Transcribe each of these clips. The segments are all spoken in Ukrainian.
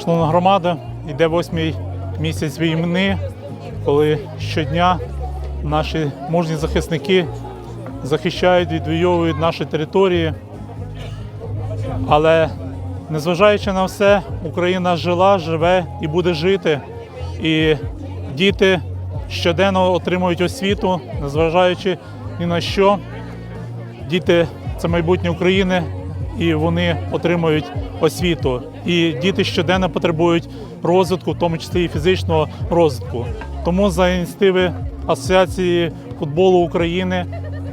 Шановна громада, йде восьмий місяць війни, коли щодня наші мужні захисники захищають, відвоюють наші території. Але незважаючи на все, Україна жила, живе і буде жити. І діти щоденно отримують освіту, незважаючи ні на що. Діти це майбутнє України, і вони отримують освіту. І діти щоденно потребують розвитку, в тому числі і фізичного розвитку. Тому за ініціативи Асоціації футболу України,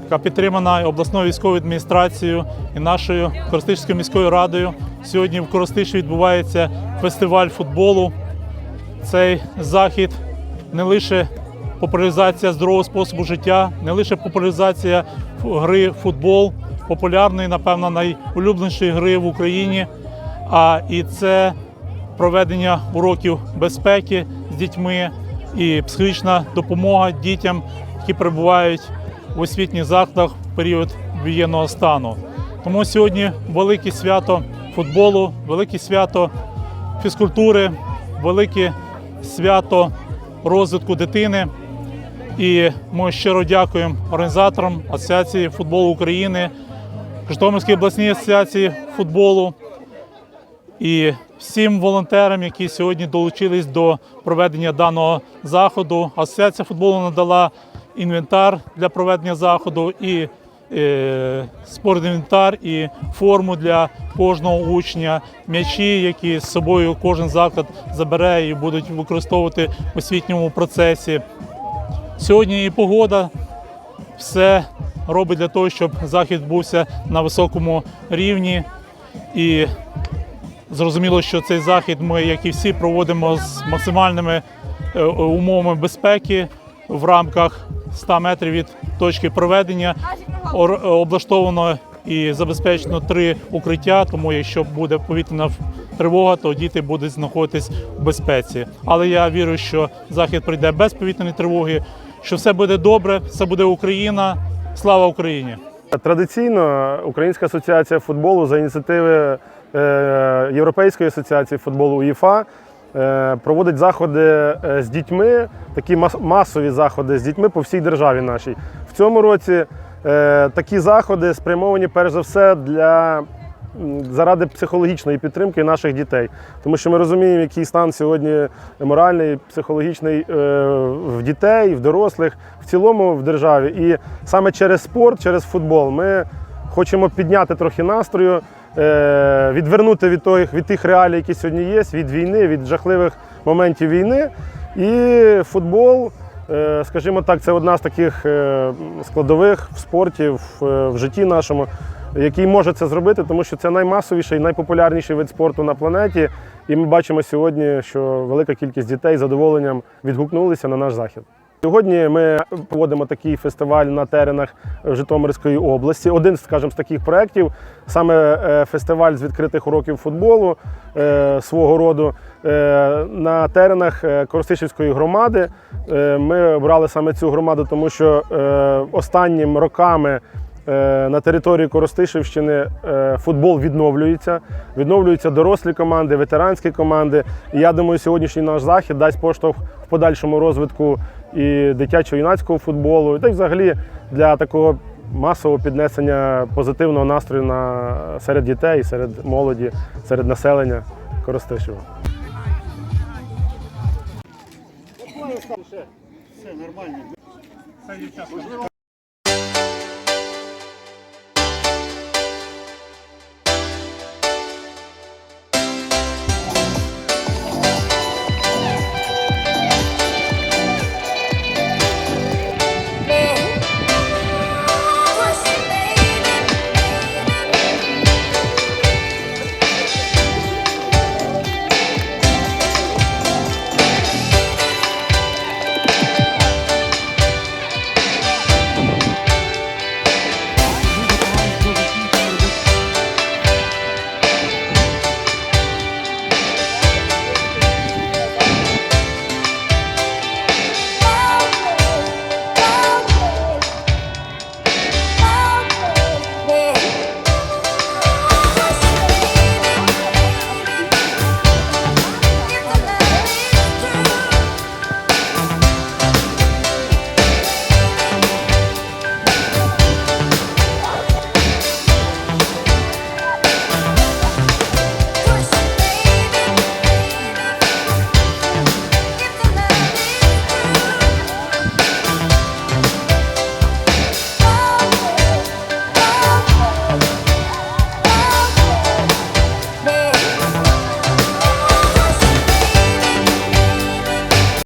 яка підтримана обласною військовою адміністрацією і нашою Коростишською міською радою, сьогодні в Коростиші відбувається фестиваль футболу. Цей захід не лише популяризація здорового способу життя, не лише популяризація гри в футбол, популярної, напевно, найулюбленішої гри в Україні, а і це проведення уроків безпеки з дітьми і психологічна допомога дітям, які перебувають в освітніх закладах в період воєнного стану. Тому сьогодні велике свято футболу, велике свято фізкультури, велике свято розвитку дитини. І ми щиро дякуємо організаторам Асоціації футболу України, Житомирській обласній асоціації футболу і всім волонтерам, які сьогодні долучились до проведення даного заходу. Асоціація футболу надала інвентар для проведення заходу і е, спортінвентар, і форму для кожного учня, м'ячі, які з собою кожен заклад забере і будуть використовувати в освітньому процесі. Сьогодні і погода все робить для того, щоб захід відбувся на високому рівні. І зрозуміло, що цей захід ми, як і всі, проводимо з максимальними е, умовами безпеки в рамках 100 метрів від точки проведення. Облаштовано і забезпечено три укриття, тому якщо буде повітряна тривога, то діти будуть знаходитись в безпеці. Але я вірю, що захід прийде без повітряної тривоги, що все буде добре, все буде Україна. Слава Україні! Традиційно Українська асоціація футболу за ініціативи е, Європейської асоціації футболу УЄФА е, проводить заходи е, з дітьми, такі мас- масові заходи з дітьми по всій державі нашій. В цьому році такі заходи спрямовані перш за все для заради психологічної підтримки наших дітей, тому що ми розуміємо, який стан сьогодні моральний, психологічний е, в дітей, в дорослих, в цілому в державі. І саме через спорт, через футбол ми хочемо підняти трохи настрою, е, відвернути від тих, від тих реалій, які сьогодні є, від війни, від жахливих моментів війни. І футбол, е, скажімо так, це одна з таких складових в спорті, в житті нашому, який може це зробити, тому що це наймасовіший, найпопулярніший вид спорту на планеті. І ми бачимо сьогодні, що велика кількість дітей з задоволенням відгукнулися на наш захід. Сьогодні ми проводимо такий фестиваль на теренах Житомирської області. Один, скажімо, з таких проєктів, саме е, фестиваль з відкритих уроків футболу е, свого роду е, на теренах Коростишівської громади. Ми обрали саме цю громаду, тому що останнім роками На території Коростишівщини е, футбол відновлюється, відновлюються дорослі команди, ветеранські команди. І я думаю, сьогоднішній наш захід дасть поштовх в подальшому розвитку і дитячо-юнацького футболу, та й взагалі для такого масового піднесення позитивного настрою на серед дітей, серед молоді, серед населення Коростишева. Все нормально. Дівчатка.